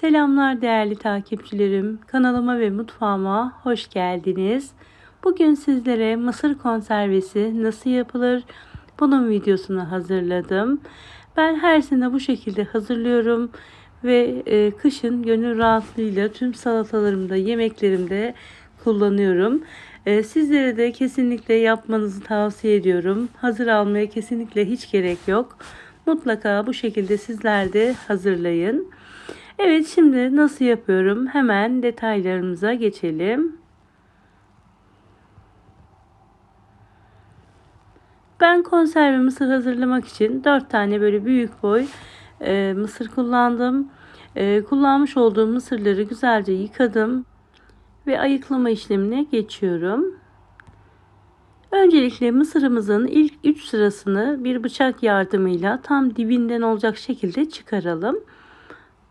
Selamlar değerli takipçilerim. Kanalıma ve mutfağıma hoş geldiniz. Bugün sizlere mısır konservesi nasıl yapılır bunun videosunu hazırladım. Ben her sene bu şekilde hazırlıyorum ve e, kışın gönül rahatlığıyla tüm salatalarımda, yemeklerimde kullanıyorum. E, sizlere de kesinlikle yapmanızı tavsiye ediyorum. Hazır almaya kesinlikle hiç gerek yok. Mutlaka bu şekilde sizler de hazırlayın. Evet şimdi nasıl yapıyorum? Hemen detaylarımıza geçelim. Ben konserve mısır hazırlamak için 4 tane böyle büyük boy e, mısır kullandım. E, kullanmış olduğum mısırları güzelce yıkadım ve ayıklama işlemine geçiyorum. Öncelikle mısırımızın ilk 3 sırasını bir bıçak yardımıyla tam dibinden olacak şekilde çıkaralım.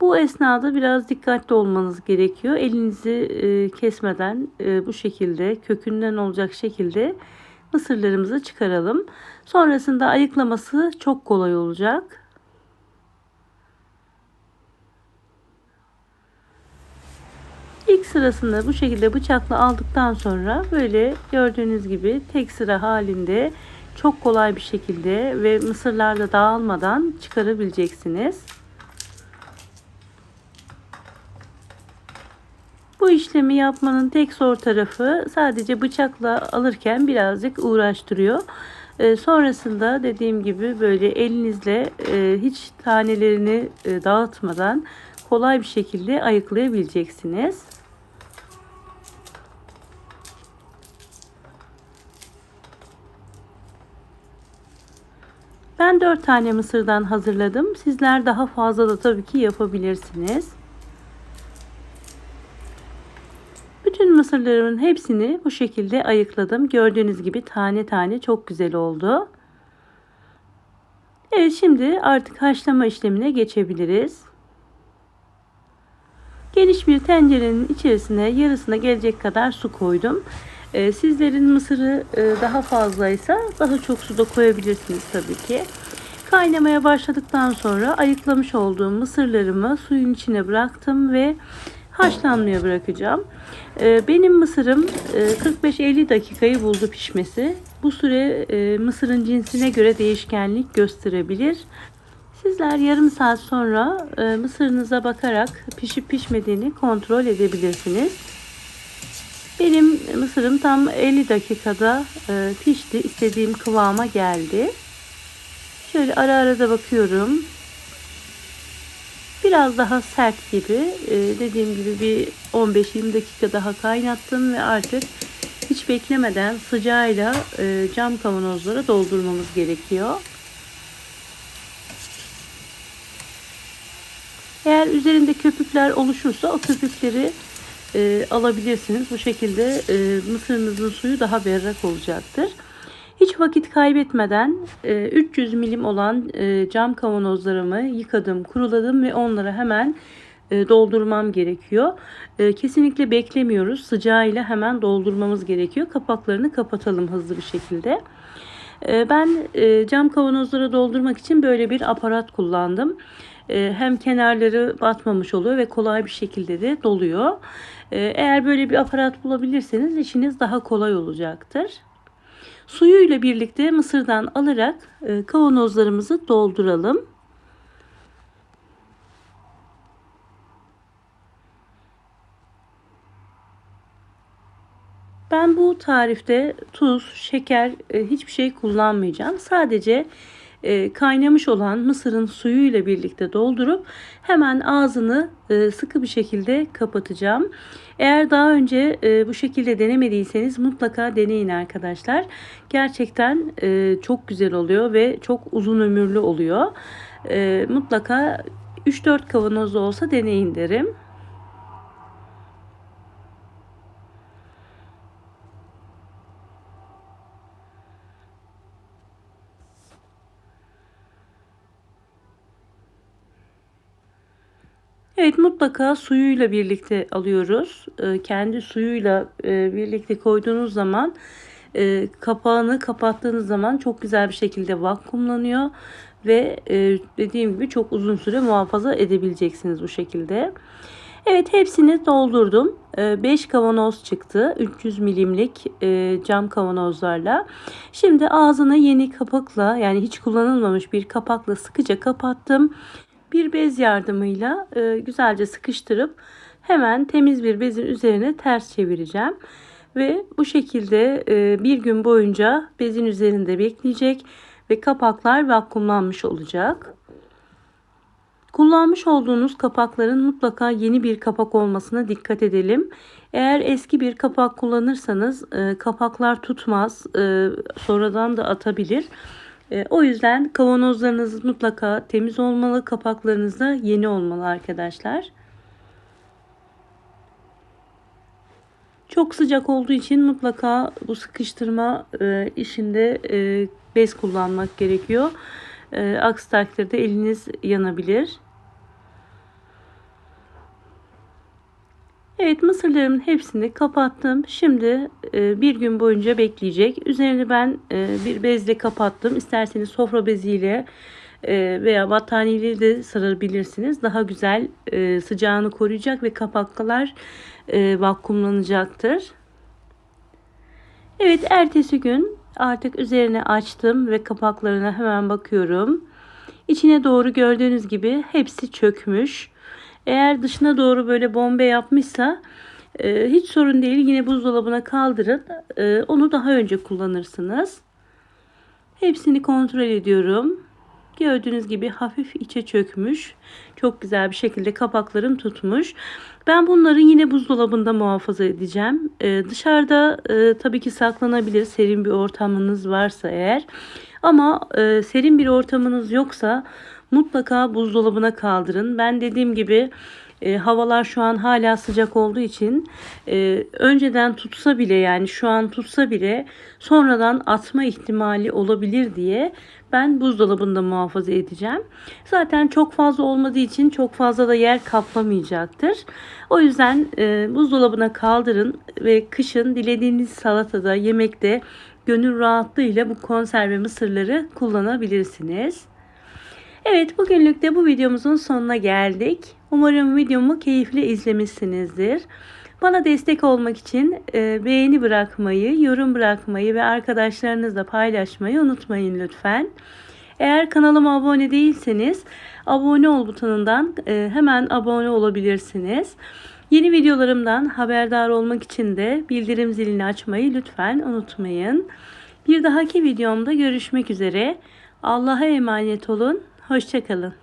Bu esnada biraz dikkatli olmanız gerekiyor. Elinizi e, kesmeden e, bu şekilde kökünden olacak şekilde mısırlarımızı çıkaralım. Sonrasında ayıklaması çok kolay olacak. İlk sırasında bu şekilde bıçakla aldıktan sonra böyle gördüğünüz gibi tek sıra halinde çok kolay bir şekilde ve mısırlar da dağılmadan çıkarabileceksiniz. Bu işlemi yapmanın tek zor tarafı sadece bıçakla alırken birazcık uğraştırıyor. E, sonrasında dediğim gibi böyle elinizle e, hiç tanelerini e, dağıtmadan kolay bir şekilde ayıklayabileceksiniz. Ben 4 tane mısırdan hazırladım. Sizler daha fazla da tabii ki yapabilirsiniz. Bütün mısırlarımın hepsini bu şekilde ayıkladım. Gördüğünüz gibi tane tane çok güzel oldu. Evet şimdi artık haşlama işlemine geçebiliriz. Geniş bir tencerenin içerisine yarısına gelecek kadar su koydum. Ee, sizlerin mısırı e, daha fazlaysa daha çok su da koyabilirsiniz tabii ki. Kaynamaya başladıktan sonra ayıklamış olduğum mısırlarımı suyun içine bıraktım ve haşlanmaya bırakacağım. Ee, benim mısırım 45-50 e, dakikayı buldu pişmesi. Bu süre e, mısırın cinsine göre değişkenlik gösterebilir. Sizler yarım saat sonra e, mısırınıza bakarak pişip pişmediğini kontrol edebilirsiniz. Benim mısırım tam 50 dakikada pişti. İstediğim kıvama geldi. Şöyle ara ara da bakıyorum. Biraz daha sert gibi. Ee, dediğim gibi bir 15-20 dakika daha kaynattım ve artık hiç beklemeden sıcağıyla e, cam kavanozlara doldurmamız gerekiyor. Eğer üzerinde köpükler oluşursa o köpükleri e, alabilirsiniz. Bu şekilde e, mısırınızın suyu daha berrak olacaktır. Hiç vakit kaybetmeden 300 e, milim olan e, cam kavanozlarımı yıkadım, kuruladım ve onlara hemen e, doldurmam gerekiyor. Kesinlikle beklemiyoruz. Sıcağıyla hemen doldurmamız gerekiyor. Kapaklarını kapatalım hızlı bir şekilde. Ben cam kavanozlara doldurmak için böyle bir aparat kullandım. Hem kenarları batmamış oluyor ve kolay bir şekilde de doluyor. Eğer böyle bir aparat bulabilirseniz işiniz daha kolay olacaktır. Suyuyla birlikte mısırdan alarak e, kavanozlarımızı dolduralım. Ben bu tarifte tuz, şeker e, hiçbir şey kullanmayacağım. Sadece e, kaynamış olan mısırın suyuyla birlikte doldurup hemen ağzını e, sıkı bir şekilde kapatacağım. Eğer daha önce e, bu şekilde denemediyseniz mutlaka deneyin arkadaşlar. Gerçekten çok güzel oluyor ve çok uzun ömürlü oluyor. Mutlaka 3-4 kavanoz olsa deneyin derim. Evet mutlaka suyuyla birlikte alıyoruz. Ee, kendi suyuyla e, birlikte koyduğunuz zaman e, kapağını kapattığınız zaman çok güzel bir şekilde vakumlanıyor ve e, dediğim gibi çok uzun süre muhafaza edebileceksiniz bu şekilde. Evet hepsini doldurdum. 5 kavanoz çıktı. 300 milimlik e, cam kavanozlarla. Şimdi ağzını yeni kapakla yani hiç kullanılmamış bir kapakla sıkıca kapattım. Bir bez yardımıyla e, güzelce sıkıştırıp hemen temiz bir bezin üzerine ters çevireceğim. Ve bu şekilde e, bir gün boyunca bezin üzerinde bekleyecek ve kapaklar vakumlanmış olacak. Kullanmış olduğunuz kapakların mutlaka yeni bir kapak olmasına dikkat edelim. Eğer eski bir kapak kullanırsanız e, kapaklar tutmaz, e, sonradan da atabilir. E, o yüzden kavanozlarınız mutlaka temiz olmalı, kapaklarınız da yeni olmalı arkadaşlar. Çok sıcak olduğu için mutlaka bu sıkıştırma e, işinde e, bez kullanmak gerekiyor. Aksi takdirde eliniz yanabilir. Evet mısırlarımın hepsini kapattım. Şimdi e, bir gün boyunca bekleyecek. Üzerini ben e, bir bezle kapattım. İsterseniz sofra beziyle e, veya battaniyeyle de sarabilirsiniz. Daha güzel e, sıcağını koruyacak ve kapaklar e, vakumlanacaktır. Evet ertesi gün artık üzerine açtım ve kapaklarına hemen bakıyorum. İçine doğru gördüğünüz gibi hepsi çökmüş. Eğer dışına doğru böyle bombe yapmışsa e, hiç sorun değil. Yine buzdolabına kaldırın. E, onu daha önce kullanırsınız. Hepsini kontrol ediyorum. Gördüğünüz gibi hafif içe çökmüş. Çok güzel bir şekilde kapaklarım tutmuş. Ben bunları yine buzdolabında muhafaza edeceğim. Ee, dışarıda e, tabii ki saklanabilir serin bir ortamınız varsa eğer. Ama e, serin bir ortamınız yoksa mutlaka buzdolabına kaldırın. Ben dediğim gibi e, havalar şu an hala sıcak olduğu için e, önceden tutsa bile yani şu an tutsa bile sonradan atma ihtimali olabilir diye ben buzdolabında muhafaza edeceğim. Zaten çok fazla olmadığı için çok fazla da yer kaplamayacaktır. O yüzden e, buzdolabına kaldırın ve kışın dilediğiniz salatada, yemekte gönül rahatlığıyla bu konserve mısırları kullanabilirsiniz. Evet bugünlük de bu videomuzun sonuna geldik. Umarım videomu keyifle izlemişsinizdir. Bana destek olmak için e, beğeni bırakmayı, yorum bırakmayı ve arkadaşlarınızla paylaşmayı unutmayın lütfen. Eğer kanalıma abone değilseniz abone ol butonundan e, hemen abone olabilirsiniz. Yeni videolarımdan haberdar olmak için de bildirim zilini açmayı lütfen unutmayın. Bir dahaki videomda görüşmek üzere. Allah'a emanet olun. Hoşçakalın.